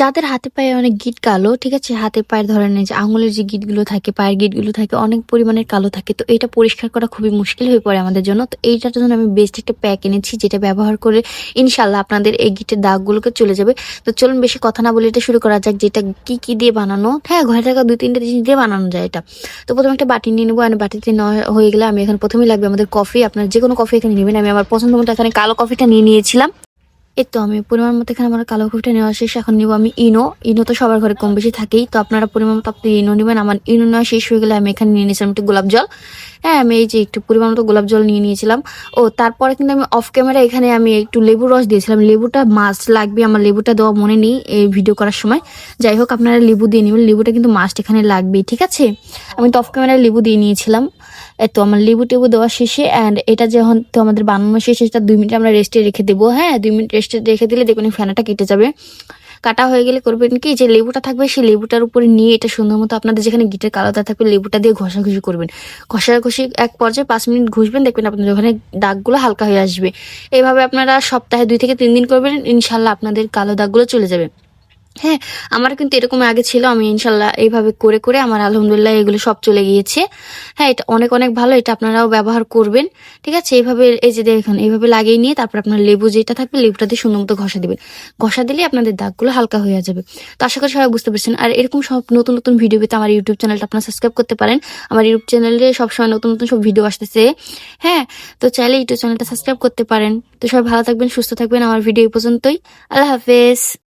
যাদের হাতে পায়ে অনেক গিট কালো, ঠিক আছে? হাতে পায়ের ধরনের যে আঙুলের যে গিটগুলো থাকে, পায়ের গিটগুলো থাকে, অনেক পরিমাণের কালো থাকে। তো এটা পরিষ্কার করা খুবই মুশকিল হয়ে পড়ে আমাদের জন্য। তো এইটার জন্য আমি বেস্ট একটা প্যাক এনেছি, যেটা ব্যবহার করে ইনশাল্লাহ আপনাদের এই গিটের দাগগুলোকে চলে যাবে। তো চলুন বেশি কথা না বলে এটা শুরু করা যাক, যেটা কি কি দিয়ে বানানো? হ্যাঁ ঘরে থাকা দুই, তিনটা জিনিস দিয়ে বানানো যায় এটা। তো প্রথমে একটা বাটি নিয়ে নেব, আর বাটিতে নেওয়া হয়ে গেলে আমি এখন প্রথমেই লাগবে আমাদের কফি আপনার যে কোনো কফি এখানে নেবেন। আমি আমার পছন্দ মতো এখানে কালো কফিটা নিয়ে নিয়েছিলাম। এই তো আমি পরিমাণ মতো এখানে আমার কালো কফিটা নেওয়া শেষ এখন নিব আমি ইনো। ইনো তো সবার ঘরে কম বেশি থাকেই, তো আপনারা পরিমাণ মতো আপনি ইনো নেবেন। আমার ইনো নেওয়া শেষ হয়ে গেলে আমি এখানে নিয়ে নিয়েছিলাম একটু গোলাপ জল। হ্যাঁ আমি এই যে একটু পরিমাণ মতো গোলাপ জল নিয়ে নিয়েছিলাম। ও, তারপরে কিন্তু আমি অফ ক্যামেরা এখানে আমি একটু লেবুর রস দিয়েছিলাম। লেবুটা মাস্ট লাগবে, আমার লেবুটা দেওয়া মনে নেই এই ভিডিও করার সময়। যাই হোক, আপনারা লেবু দিয়ে নেবেন, লেবুটা কিন্তু মাস্ট এখানে লাগবেই, ঠিক আছে? আমি তো অফ ক্যামেরায় লেবু দিয়ে নিয়েছিলাম। তো আমার লেবু টেবু দেওয়া শেষে অ্যান্ড এটা যখন তো আমাদের বানানো শেষে, সেটা দুই মিনিট আমরা রেস্টে রেখে দেবো। হ্যাঁ দুই মিনিট রেস্টে রেখে দিলে দেখবেন ফেনাটা কেটে যাবে। কাটা হয়ে গেলে করবেন কি, যে লেবুটা থাকবে, সেই লেবুটার উপরে নিয়ে এটা সুন্দর মতো আপনাদের যেখানে গিটের কালারটা থাকবে, লেবুটা দিয়ে ঘষাঘষি করবেন। ঘষাঘষি এক পর্যায়ে পাঁচ মিনিট ঘুষবেন, দেখবেন আপনাদের ওখানে দাগগুলো হালকা হয়ে আসবে। এইভাবে আপনারা সপ্তাহে দুই থেকে তিন দিন করবেন, ইনশাল্লাহ আপনাদের কালো দাগগুলো চলে যাবে। হ্যাঁ আমার কিন্তু এরকম আগে ছিল, আমি ইনশাল্লাহ এইভাবে করে করে আমার আলহামদুলিল্লাহ এগুলো সব চলে গিয়েছে। হ্যাঁ এটা অনেক অনেক ভালো, এটা আপনারাও ব্যবহার করবেন, ঠিক আছে? এইভাবে, এই যে দেখুন, এইভাবে লাগিয়ে নিয়ে তারপর আপনার লেবু যেটা থাকবে, লেবুটা দিয়ে সুন্দর মতো ঘষা দেবেন। ঘষা দিলে আপনাদের দাগগুলো হালকা হয়ে যাবে। তো আশা করি সবাই বুঝতে পারছেন। আর এরকম সব নতুন নতুন ভিডিও পেতে আমার ইউটিউব চ্যানেলটা আপনারা সাবস্ক্রাইব করতে পারেন। আমার ইউটিউব চ্যানেলে সবসময় নতুন নতুন সব ভিডিও আসতেছে। হ্যাঁ তো চাইলে ইউটিউব চ্যানেলটা সাবস্ক্রাইব করতে পারেন। তো সবাই ভালো থাকবেন, সুস্থ থাকবেন। আমার ভিডিও এই পর্যন্তই। আল্লাহ হাফেজ।